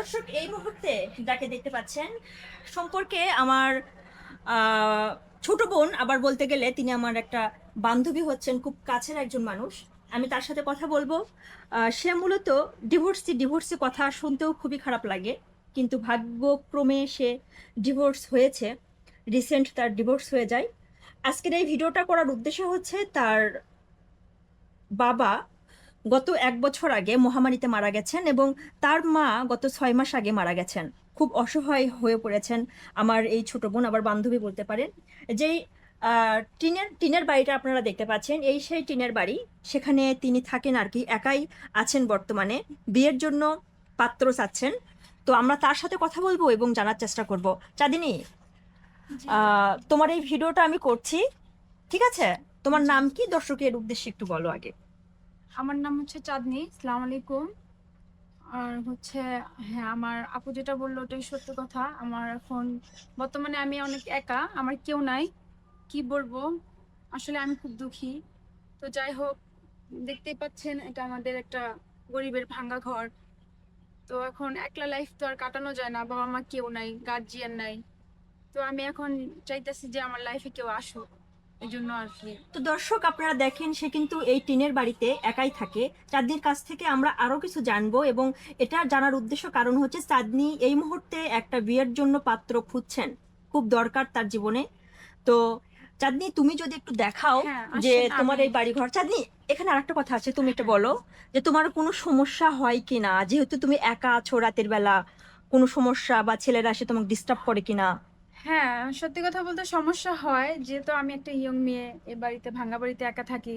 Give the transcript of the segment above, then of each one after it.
দর্শক, এই মুহূর্তে যাকে দেখতে পাচ্ছেন, সম্পর্কে আমার ছোট বোন আবার বলতে গেলে তিনি আমার একটা বান্ধবী হচ্ছেন, খুব কাছের একজন মানুষ। আমি তার সাথে কথা বলব। সে মূলত ডিভোর্সি ডিভোর্সি কথা শুনতেও খুবই খারাপ লাগে। কিন্তু ভাগ্যক্রমে সে ডিভোর্স হয়েছে। রিসেন্ট তার ডিভোর্স হয়ে যায়। আজকের এই ভিডিওটা করার উদ্দেশ্য হচ্ছে তার বাবা গত এক বছর আগে মহামারীতে মারা গেছেন এবং তার মা গত ছয় মাস আগে মারা গেছেন। খুব অসহায় হয়ে পড়েছেন আমার এই ছোট বোন, আবার বান্ধবী বলতে পারেন। যেই টিনের টিনের বাড়িটা আপনারা দেখতে পাচ্ছেন, এই সেই টিনের বাড়ি। সেখানে তিনি থাকেন আর কি, একাই আছেন বর্তমানে। বিয়ের জন্য পাত্র চাচ্ছেন। তো আমরা তার সাথে কথা বলব এবং জানার চেষ্টা করব। চাঁদিনী তোমার এই ভিডিওটা আমি করছি। ঠিক আছে? তোমার নাম কি? দর্শকের উদ্দেশ্যে একটু বলো আগে। আমার নাম হচ্ছে চাঁদনি সালাম আলাইকুম। আর হচ্ছে হ্যাঁ আমার আপু যেটা বলল ওটাই সত্য কথা। আমার এখন বর্তমানে আমি অনেক একা, আমার কেউ নাই। কি বলব? আসলে আমি খুব দুঃখী। তো যাই হোক, দেখতেই পাচ্ছেন, এটা আমাদের একটা গরিবের ভাঙ্গা ঘর। তো এখন একলা লাইফ তো আর কাটানো যায় না বাবা মা কেউ নাই গার্জিয়ান নাই। তো আমি এখন চাইতেছি যে আমার লাইফে কেউ আসুক। এই জন্য আর কি। তো দর্শক আপনারা দেখেন সে কিন্তু এই টিনের বাড়িতে একাই থাকে। চাঁদনির কাছ থেকে আমরা আরও কিছু জানব এবং এটা জানার উদ্দেশ্য কারণ হচ্ছে চাঁদনি এই মুহূর্তে একটা বিয়ের জন্য পাত্র খুঁজছেন। খুব দরকার তার জীবনে। তো চাঁদনি তুমি যদি একটু দেখাও হ্যাঁ, যে তোমার এই বাড়ি ঘর চাঁদনি এখানে আরেকটা কথা আছে তুমি একটা বলো যে তোমার কোনো সমস্যা হয় কিনা? যেহেতু তুমি একা আছো রাতের বেলা কোনো সমস্যা বা ছেলেরা এসে তোমাকে ডিস্টার্ব করে কিনা? হ্যাঁ সত্যি কথা বলতে সমস্যা হয়। যেহেতু আমি একটা ইয়ং মেয়ে এ বাড়িতে ভাঙা বাড়িতে একা থাকি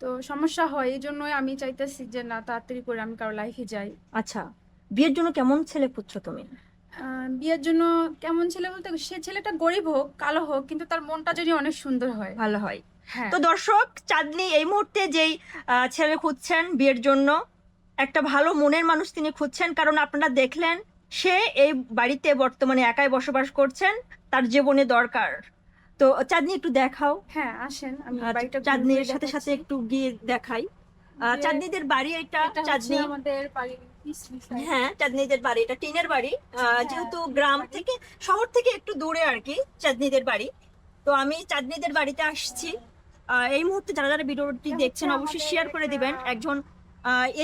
তো সমস্যা হয়। এই জন্যই আমি চাইতেছি যে না তাড়াতাড়ি করে আমি কারও লাইফে যাই। আচ্ছা বিয়ের জন্য কেমন ছেলে খুঁজছো তুমি? আহ, বিয়ের জন্য কেমন ছেলে বলতে সে ছেলেটা গরিব হোক কালো হোক কিন্তু তার মনটা যদি অনেক সুন্দর হয়। ভালো হয়। হ্যাঁ। তো দর্শক চাঁদনি এই মুহূর্তে যেই আহ, ছেলে খুঁজছেন বিয়ের জন্য একটা ভালো মনের মানুষ তিনি খুঁজছেন। কারণ আপনারা দেখলেন সে এই বাড়িতে বর্তমানে একাই বসবাস করছেন তার জীবনে দরকার। তো চাঁদনি একটু দেখাও। হ্যাঁ আসেন আমি বাড়িটা চাঁদনির সাথে সাথে একটু গিয়ে দেখাই। চাঁদনিদের বাড়ি এটা চাঁদনি আমাদের side। হ্যাঁ চাঁদনিদের বাড়ি এটা টিনের বাড়ি। আহ, হ্যাঁ, যেহেতু গ্রাম থেকে শহর থেকে একটু দূরে আর কি চাঁদনিদের বাড়ি। তো আমি চাঁদনিদের বাড়িতে আসছি। আহ, এই মুহূর্তে যারা যারা ভিডিওটি দেখছেন অবশ্যই শেয়ার করে দিবেন। একজন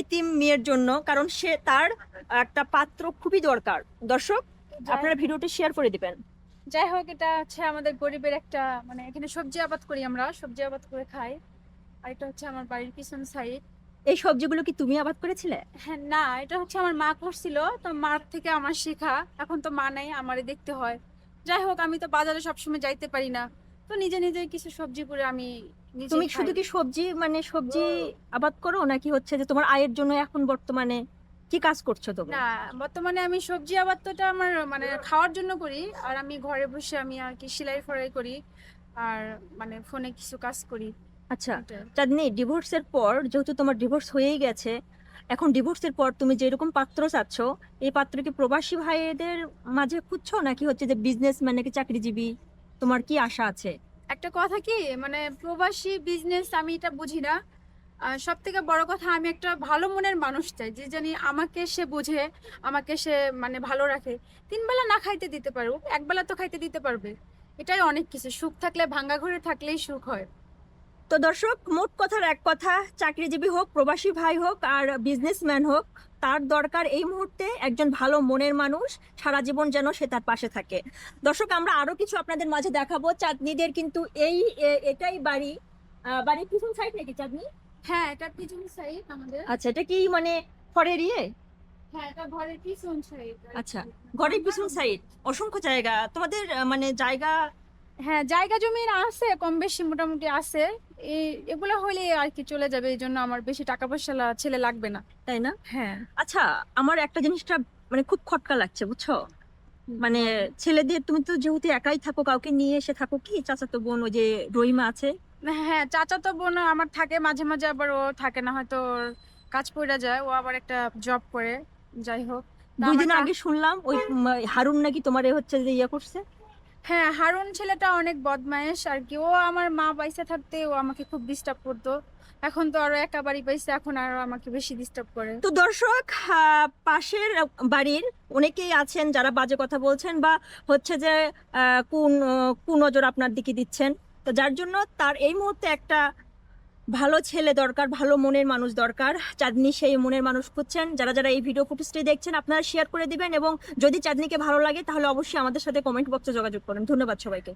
এতিম মেয়ের জন্য কারণ সে তার একটা পাত্র খুবই দরকার। দর্শক আপনারা ভিডিওটি শেয়ার করে দিবেন। যাই হোক এটা হচ্ছে আমাদের গরিবের একটা মানে এখানে সবজি আবাদ করি আমরা সবজি আবাদ করে খাই। আর এটা হচ্ছে আমার বাড়ির পিছন সাইড এই সবজিগুলো কি তুমি আবাদ করেছিলে? হ্যাঁ না এটা হচ্ছে আমার মা করছিল তো মার থেকে আমার শেখা। এখন তো মা নাই আমারে দেখতে হয়। যাই হোক আমি তো বাজারে সবসময় যাইতে পারি না। তো নিজে নিজে কিছু সবজি করে আমি নিজে তুমি খাই। শুধু কি সবজি মানে সবজি আবাদ করো নাকি হচ্ছে যে তোমার আয়ের জন্য এখন বর্তমানে কি কাজ করছ তুমি না বর্তমানে আমি সবজি আবাদ তো এটা আমার মানে খাওয়ার জন্য করি আর আমি ঘরে বসে আমি আর কি সেলাই ফড়াই করি আর মানে ফোনে কিছু কাজ করি আচ্ছা এটাই। চাঁদনি ডিভোর্সের পর যেহেতু তোমার ডিভোর্স হয়েই গেছে এখন ডিভোর্সের পর তুমি যেরকম পাত্র চাচ্ছ এই পাত্র কি প্রবাসী ভাইদের মাঝে খুঁজছো নাকি হচ্ছে যে বিজনেসম্যান নাকি চাকরিজীবী তোমার কি আশা আছে? একটা কথা কি মানে প্রবাসী বিজনেস আমি এটা বুঝি না। সব থেকে বড় কথা, আমি একটা ভালো মনের মানুষ চাই, যে জানি আমাকে সে বোঝে, আমাকে সে মানে ভালো রাখে। তিন বেলা না খাইতে দিতে পারুক, একবেলা তো খাইতে দিতে পারবে। এটাই অনেক কিছু, সুখ থাকলে ভাঙ্গা ঘরে থাকলেই সুখ হয়। তো দর্শক মোট কথার এক কথা চাকরিজীবী হোক প্রবাসী ভাই হোক আর বিজনেসম্যান হোক তার দরকার এই মুহূর্তে একজন ভালো মনের মানুষ সারা জীবন যেন সে তার পাশে থাকে। দর্শক আমরা আরও কিছু আপনাদের মাঝে দেখাবো। চাঁদনিদের কিন্তু এই এটাই বাড়ি। বাড়ির পিছন সাইড নাকি চাঁদনি? হ্যাঁ এটা পিছন সাইড আমাদের। আচ্ছা এটা কি মানে ফরের ইয়ে? হ্যাঁ এটা ঘরের পিছন সাইড আচ্ছা ঘরের পিছন সাইড অসংখ্য জায়গা। তোমাদের মানে জায়গা হ্যাঁ জায়গা জমি আছে কম বেশি মোটামুটি আছে। এই এগুলো হলে আর কি চলে যাবে এই জন্য আমার বেশি টাকা পয়সা লা- ছেলে লাগবে না তাই না? হ্যাঁ। আচ্ছা আমার একটা জিনিসটা মানে খুব খটকা লাগছে বুঝছ? মানে ছেলেদের তুমি তো যেহেতু একাই থাকো কাউকে নিয়ে এসে থাকো কি? চাচাতো বোন ওই যে রহিমা আছে? হ্যাঁ চাচা তো বোন আমার থাকে মাঝে মাঝে আবার ও থাকে না হয়তো ওর কাজ পড়ে যায় ও আবার একটা জব করে যাই হোক। তা দুই আমার দিন কা- আগে শুনলাম ওই উম, হারুন নাকি তোমার এ হচ্ছে যে ইয়ে করছে। হ্যাঁ হারুন ছেলেটা অনেক বদমায়েশ আর কি। ও আমার মা পয়সা থাকতে ও আমাকে খুব ডিস্টার্ব করতো। এখন তো আরও একা বাড়ি পাইছে, এখন আরও আমাকে বেশি ডিস্টার্ব করে। তো দর্শক পাশের বাড়ির অনেকেই আছেন যারা বাজে কথা বলছেন বা হচ্ছে যে কোন কোন নজর আপনার দিকে দিচ্ছেন। তো যার জন্য তার এই মুহূর্তে একটা ভালো ছেলে দরকার, ভালো মনের মানুষ দরকার। চাঁদনি সেই মনের মানুষ খুঁজছেন। যারা যারা এই ভিডিও ফুটেজটি দেখছেন, আপনারা শেয়ার করে দিবেন এবং যদি চাঁদনিকে ভালো লাগে, তাহলে অবশ্যই আমাদের সাথে কমেন্ট বক্সে যোগাযোগ করেন। ধন্যবাদ সবাইকে।